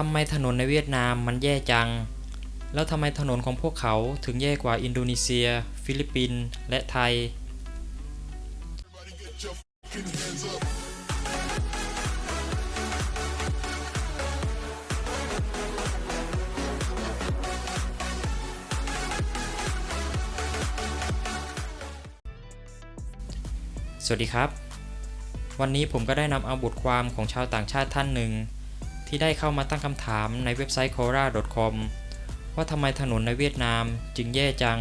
ทำไมถนนในเวียดนามมันแย่จัง แล้วทำไมถนนของพวกเขาถึงแย่กว่าอินโดนีเซีย ฟิลิปปินส์และไทย สวัสดีครับ วันนี้ผมก็ได้นำเอาบทความของชาวต่างชาติท่านหนึ่ง ที่ได้เข้ามาตั้งคำถามในเว็บไซต์ quora.com ว่าทำไมถนนในเวียดนามจึงแย่จัง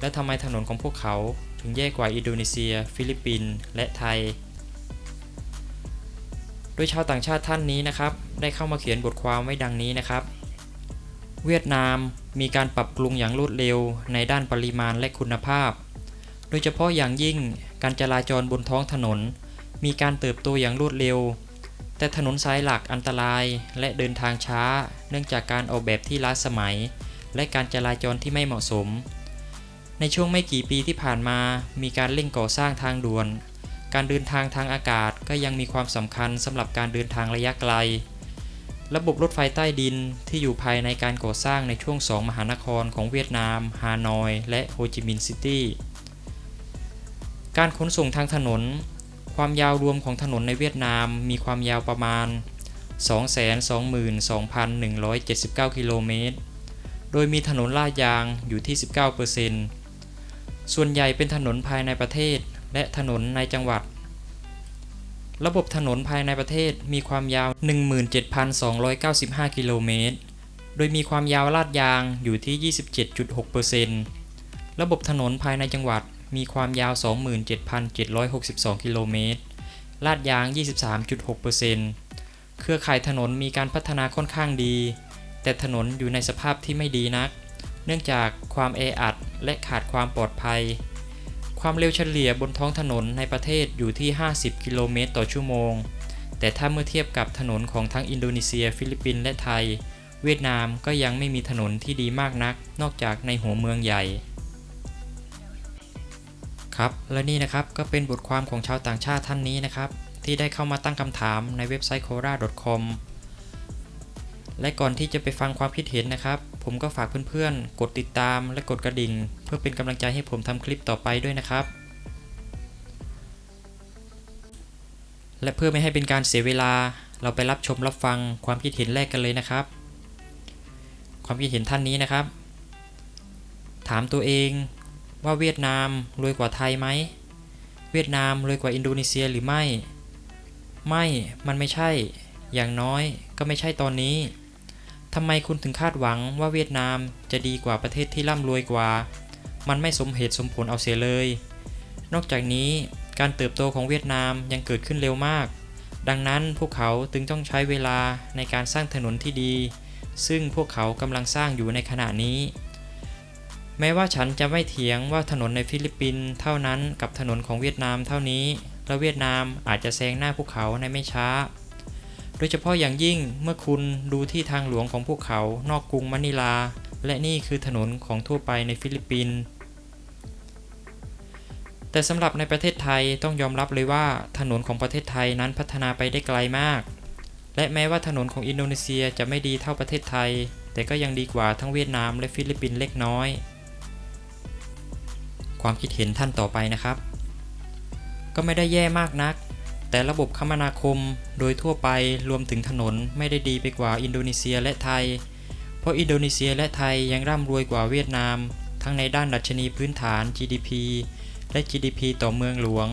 และทำไมถนนของพวกเขาถึงแย่กว่าอินโดนีเซีย ฟิลิปปินส์และไทย โดยชาวต่างชาติท่านนี้นะครับ ได้เข้ามาเขียนบทความไว้ดังนี้นะครับ เวียดนามมีการปรับปรุงอย่างรวดเร็วในด้านปริมาณและคุณภาพ โดยเฉพาะอย่างยิ่งการจราจรบนท้องถนน มีการเติบโตอย่างรวดเร็ว แต่ถนนสายหลักอันตรายและเดินทางช้า เนื่องจากการออกแบบที่ล้าสมัย และการจราจรที่ไม่เหมาะสม ในช่วงไม่กี่ปีที่ผ่านมา มีการเร่งก่อสร้างทางด่วน การเดินทางทางอากาศก็ยังมีความสำคัญสำหรับการเดินทางระยะไกล ระบบรถไฟใต้ดินที่อยู่ภายในการก่อสร้างในช่วงสองมหานครของเวียดนาม ฮานอย และโฮจิมินห์ซิตี้ การขนส่งทางถนน ความยาวรวมของถนนในเวียดนามมีความยาวประมาณ 222,179 กิโลเมตร โดยมีถนนลาดยางอยู่ที่ 19%ส่วนใหญ่เป็นถนนภายในประเทศและถนนในจังหวัด ระบบถนนภายในประเทศมีความยาว 17,295 กิโลเมตร โดยมีความยาวลาดยางอยู่ที่ 27.6%ระบบถนนภายในจังหวัด มีความยาว 27,762 กิโลเมตร ลาดยาง 23.6%เครือข่ายถนนมีการพัฒนาค่อนข้างดี แต่ถนนอยู่ในสภาพที่ไม่ดีนัก เนื่องจากความแออัดและขาดความปลอดภัย ความเร็วเฉลี่ยบนท้องถนนในประเทศอยู่ที่ 50 กิโลเมตรต่อชั่วโมง แต่ถ้าเมื่อเทียบกับถนนของทั้งอินโดนีเซีย ฟิลิปปินส์และไทย เวียดนามก็ยังไม่มีถนนที่ดีมากนัก นอกจากในหัวเมืองใหญ่ ครับและนี่นะครับก็เป็นบทความของชาวต่างชาติท่านนี้นะครับ ที่ได้เข้ามาตั้งคำถามในเว็บไซต์ quora.com และก่อนที่จะไปฟังความคิดเห็นนะครับ ผมก็ฝากเพื่อนๆ กดติดตามและกดกระดิ่ง เพื่อเป็นกำลังใจให้ผมทำคลิปต่อไปด้วยนะครับ และเพื่อไม่ให้เป็นการเสียเวลา เราไปรับชมรับฟังความคิดเห็นแรกกันเลยนะครับ ความคิดเห็นท่านนี้นะครับ ถามตัวเอง ว่าเวียดนามรวยกว่าไทยไหม เวียดนามรวยกว่าอินโดนีเซียหรือไม่ ไม่ มันไม่ใช่ อย่างน้อยก็ไม่ใช่ตอนนี้ทำไมคุณถึงคาดหวังว่าเวียดนามจะดีกว่าประเทศที่ร่ำรวยกว่า มันไม่สมเหตุสมผลเอาเสียเลย นอกจากนี้การเติบโตของเวียดนามยังเกิดขึ้นเร็วมาก ดังนั้นพวกเขาจึงต้องใช้เวลาในการสร้างถนนที่ดี ซึ่งพวกเขากำลังสร้างอยู่ในขณะนี้ แม้ว่าฉันจะไม่เถียงว่าถนนในฟิลิปปินส์เท่านั้นกับถนนของเวียดนามเท่านี้ และเวียดนามอาจจะแซงหน้าพวกเขาในไม่ช้า โดยเฉพาะอย่างยิ่งเมื่อคุณดูที่ทางหลวงของพวกเขา นอกกรุงมะนิลา และนี่คือถนนของทั่วไปในฟิลิปปินส์แต่สำหรับในประเทศไทยต้องยอมรับเลยว่าถนนของประเทศไทยนั้นพัฒนาไปได้ไกลมาก และแม้ว่าถนนของอินโดนีเซียจะไม่ดีเท่าประเทศไทย แต่ก็ยังดีกว่าทั้งเวียดนามและฟิลิปปินส์เล็กน้อย ความคิดเห็นท่านต่อไปนะครับ ก็ไม่ได้แย่มากนัก แต่ระบบคมนาคมโดยทั่วไปรวมถึงถนนไม่ได้ดีไปกว่าอินโดนีเซียและไทย เพราะอินโดนีเซียและไทยยังร่ำรวยกว่าเวียดนาม ทั้งในด้านดัชนีพื้นฐาน GDP และ GDP ต่อเมืองหลวง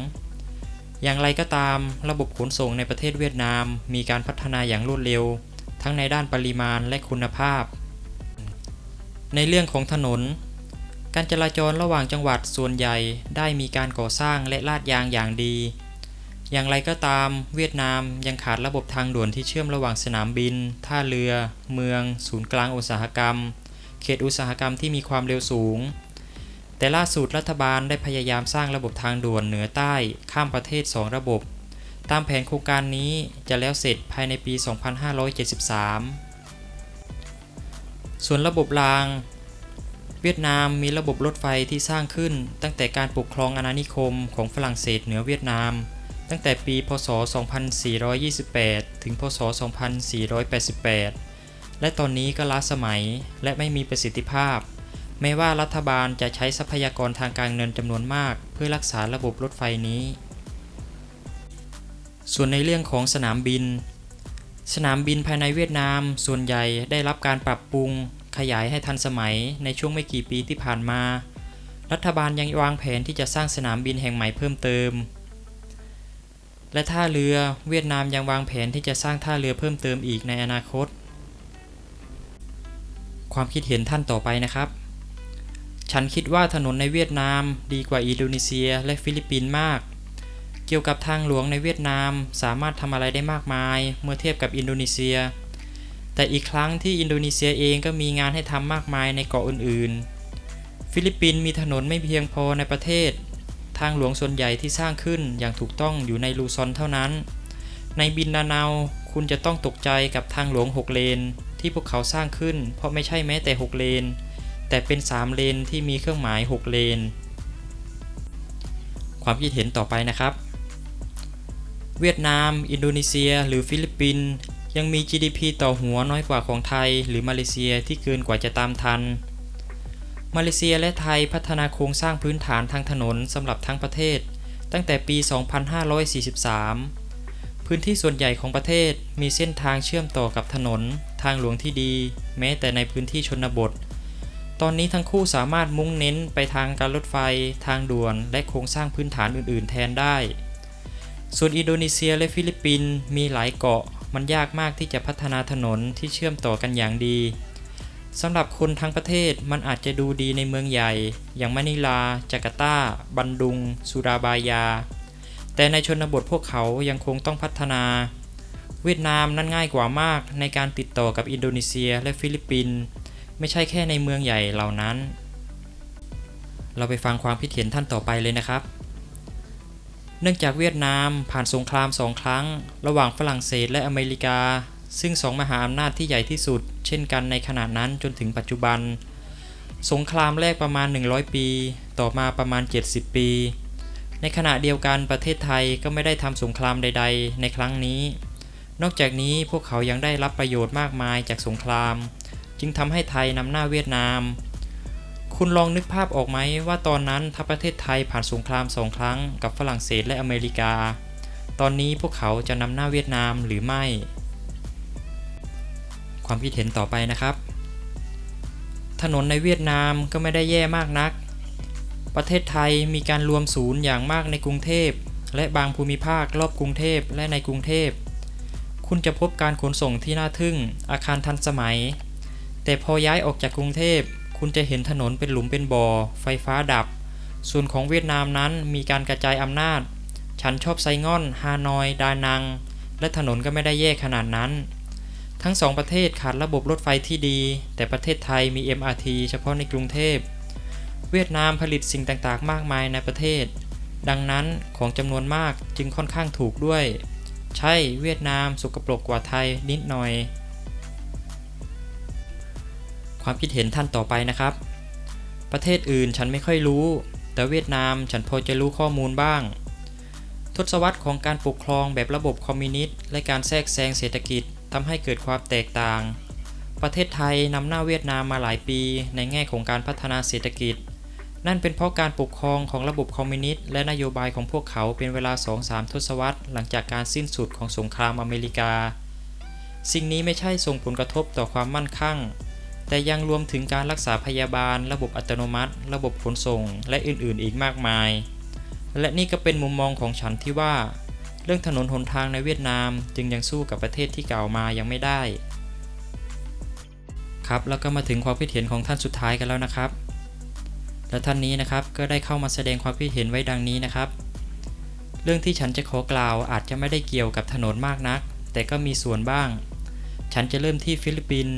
อย่างไรก็ตาม ระบบขนส่งในประเทศเวียดนาม มีการพัฒนาอย่างรวดเร็ว ทั้งในด้านปริมาณและคุณภาพ ในเรื่องของถนน การจราจรระหว่างจังหวัดส่วนใหญ่ได้มีการก่อสร้างและลาดยางอย่างดี อย่างไรก็ตาม เวียดนามยังขาดระบบทางด่วนที่เชื่อมระหว่างสนามบิน ท่าเรือ เมือง ศูนย์กลางอุตสาหกรรม เขตอุตสาหกรรมที่มีความเร็วสูง แต่ล่าสุดรัฐบาลได้พยายามสร้างระบบทางด่วนเหนือใต้ข้ามประเทศ 2 ระบบ ตามแผนโครงการนี้จะแล้วเสร็จภายในปี 2573 ส่วนระบบราง เวียดนามมีระบบรถไฟที่สร้างขึ้น ตั้งแต่การปกครองอาณานิคมของฝรั่งเศสเหนือเวียดนาม ตั้งแต่ปี พศ 2428 ถึง พศ 2488 และตอนนี้ก็ล้าสมัยและไม่มีประสิทธิภาพ แม้ว่ารัฐบาลจะใช้ทรัพยากรทางการเงินจำนวนมาก เพื่อรักษาระบบรถไฟนี้ ส่วนในเรื่องของสนามบิน สนามบินภายในเวียดนาม ส่วนใหญ่ได้รับการปรับปรุง ขยายให้ทันสมัยในช่วงไม่กี่ปีที่ผ่านมา รัฐบาลยังวางแผนที่จะสร้างสนามบินแห่งใหม่เพิ่มเติม และท่าเรือเวียดนามยังวางแผนที่จะสร้างท่าเรือเพิ่มเติมอีกในอนาคต ความคิดเห็นท่านต่อไปนะครับ ฉันคิดว่าถนนในเวียดนามดีกว่าอินโดนีเซีย และฟิลิปปินส์มาก เกี่ยวกับทางหลวงในเวียดนามสามารถทำอะไรได้มากมาย เมื่อเทียบกับอินโดนีเซีย แต่อีกครั้งที่อินโดนีเซียเองก็มีงานให้ทำมากมายในเกาะอื่นๆ ฟิลิปปินส์มีถนนไม่เพียงพอในประเทศ ทางหลวงส่วนใหญ่ที่สร้างขึ้นอย่างถูกต้องอยู่ในลูซอนเท่านั้น ในบินนาเนาคุณจะต้องตกใจกับทางหลวง 6 เลน ที่พวกเขาสร้างขึ้น เพราะไม่ใช่แม้แต่ 6 เลน แต่เป็น 3 เลนที่มีเครื่องหมาย 6 เลน ความคิดเห็นต่อไปนะครับ เวียดนาม อินโดนีเซีย หรือฟิลิปปินส์ ยังมี GDP ต่อหัวน้อยกว่าของไทย หรือมาเลเซียที่เกินกว่าจะตามทัน มาเลเซียและไทยพัฒนาโครงสร้างพื้นฐานทางถนนสำหรับทั้งประเทศ ตั้งแต่ปี 2543 พื้นที่ส่วนใหญ่ของประเทศมีเส้นทางเชื่อมต่อกับถนน ทางหลวงที่ดี แม้แต่ในพื้นที่ชนบท ตอนนี้ทั้งคู่สามารถมุ่งเน้นไปทางการรถไฟ ทางด่วน และโครงสร้างพื้นฐานอื่น ๆ แทนได้ ส่วนอินโดนีเซียและฟิลิปปินส์มีหลายเกาะ มันยากมากที่จะพัฒนาถนนที่เชื่อมต่อกันอย่างดีสำหรับคนทั้งประเทศมันอาจจะดูดีในเมืองใหญ่ อย่างมะนิลา จาการ์ตา บันดุง สุราบายา แต่ในชนบทพวกเขายังคงต้องพัฒนา เวียดนามนั้นง่ายกว่ามากในการติดต่อกับอินโดนีเซียและฟิลิปปินส์ไม่ใช่แค่ในเมืองใหญ่เหล่านั้น เราไปฟังความคิดเห็นท่านต่อไปเลยนะครับ เนื่องจากเวียดนามผ่านสงครามสองครั้ง ระหว่างฝรั่งเศสและอเมริกา ซึ่งสองมหาอำนาจที่ใหญ่ที่สุด เช่นกันในขณะนั้นจนถึงปัจจุบัน สงครามแรกประมาณ 100 ปี ต่อมาประมาณ 70 ปี ในขณะเดียวกันประเทศไทยก็ไม่ได้ทำสงครามใด ๆ ในครั้งนี้ นอกจากนี้พวกเขายังได้รับประโยชน์มากมายจากสงคราม จึงทำให้ไทยนำหน้าเวียดนาม คุณลองนึกภาพออกไหมว่าตอนนั้นถ้าประเทศไทยผ่านสงครามสองครั้งกับฝรั่งเศสและอเมริกา ตอนนี้พวกเขาจะนำหน้าเวียดนามหรือไม่ ความคิดเห็นต่อไปนะครับ ถนนในเวียดนามก็ไม่ได้แย่มากนัก ประเทศไทยมีการรวมศูนย์อย่างมากในกรุงเทพ และบางภูมิภาครอบกรุงเทพและในกรุงเทพ คุณจะพบการขนส่งที่น่าทึ่ง อาคารทันสมัย แต่พอย้ายออกจากกรุงเทพ คุณจะเห็นถนนเป็นหลุมเป็นบ่อ ไฟฟ้าดับ ส่วนของเวียดนามนั้นมีการกระจายอำนาจ ฉันชอบไซง่อน ฮานอย ดานัง และถนนก็ไม่ได้แย่ขนาดนั้น ทั้งสองประเทศขาดระบบรถไฟที่ดี แต่ประเทศไทยมี MRT เฉพาะในกรุงเทพ เวียดนามผลิตสิ่งต่างๆ มากมายในประเทศ ดังนั้นของจำนวนมากจึงค่อนข้างถูกด้วย ใช่เวียดนามสกปรกกว่าไทยนิดหน่อย ความคิดเห็นท่านต่อไปนะครับ ประเทศอื่นฉันไม่ค่อยรู้ แต่เวียดนามฉันพอจะรู้ข้อมูลบ้าง ทศวรรษของการปกครองแบบระบบคอมมิวนิสต์และการแทรกแซงเศรษฐกิจทำให้เกิดความแตกต่าง ประเทศไทยนำหน้าเวียดนามมาหลายปีในแง่ของการพัฒนาเศรษฐกิจ นั่นเป็นเพราะการปกครองของระบบคอมมิวนิสต์และนโยบายของพวกเขาเป็นเวลา 2-3 ทศวรรษ หลังจากการสิ้นสุดของสงครามอเมริกา สิ่งนี้ไม่ใช่ส่งผลกระทบต่อความมั่นคง แต่ยังรวมถึงการรักษาพยาบาล ระบบอัตโนมัติ ระบบขนส่ง และอื่นๆ อีกมากมาย และนี่ก็เป็นมุมมองของฉันที่ว่า เรื่องถนนหนทางในเวียดนามจึงยังสู้กับประเทศที่กล่าวมายังไม่ได้ ครับแล้วก็มาถึงความคิดเห็นของท่านสุดท้ายกันแล้วนะครับ และท่านนี้นะครับก็ได้เข้ามาแสดงความคิดเห็นไว้ดังนี้นะครับ เรื่องที่ฉันจะขอกล่าวอาจจะไม่ได้เกี่ยวกับถนนมากนัก แต่ก็มีส่วนบ้าง ฉันจะเริ่มที่ฟิลิปปินส์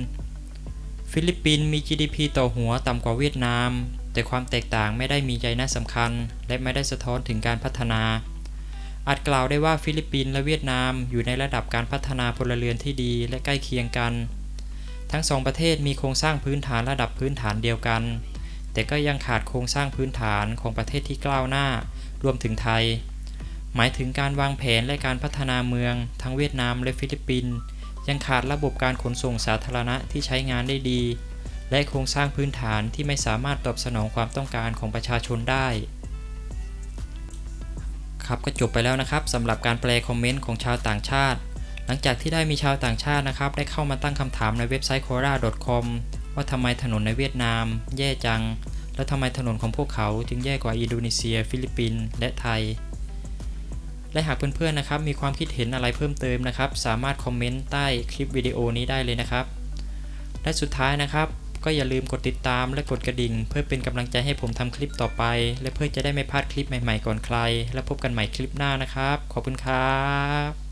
ฟิลิปปินส์มี GDP ต่อหัวต่ำกว่าเวียดนาม แต่ความแตกต่างไม่ได้มีใจน่าสำคัญ และไม่ได้สะท้อนถึงการพัฒนา อาจกล่าวได้ว่าฟิลิปปินส์และเวียดนามอยู่ในระดับการพัฒนาพลเรือนที่ดีและใกล้เคียงกัน ทั้งสองประเทศมีโครงสร้างพื้นฐานระดับพื้นฐานเดียวกัน แต่ก็ยังขาดโครงสร้างพื้นฐานของประเทศที่ก้าวหน้า รวมถึงไทย หมายถึงการวางแผนและการพัฒนาเมือง ทั้งเวียดนามและฟิลิปปินส์ ยังขาดระบบการขนส่งสาธารณะที่ใช้งานได้ดี และโครงสร้างพื้นฐานที่ไม่สามารถตอบสนองความต้องการของประชาชนได้ ครับก็จบไปแล้วนะครับสำหรับการแปลคอมเมนต์ของชาวต่างชาติ หลังจากที่ได้มีชาวต่างชาตินะครับ ได้เข้ามาตั้งคำถามในเว็บไซต์ quora.com ว่าทำไมถนนในเวียดนาม แย่จัง และทำไมถนนของพวกเขาจึงแย่กว่าอินโดนีเซีย ฟิลิปปินส์และไทย และหากเพื่อนๆนะครับมีความคิดเห็นอะไรเพิ่มเติมนะครับ สามารถคอมเมนต์ใต้คลิปวิดีโอนี้ได้เลยนะครับ และสุดท้ายนะครับก็อย่าลืมกดติดตามและกดกระดิ่ง เพื่อเป็นกำลังใจให้ผมทำคลิปต่อไป และเพื่อจะได้ไม่พลาดคลิปใหม่ๆก่อนใคร และพบกันใหม่คลิปหน้านะครับ ขอบคุณครับ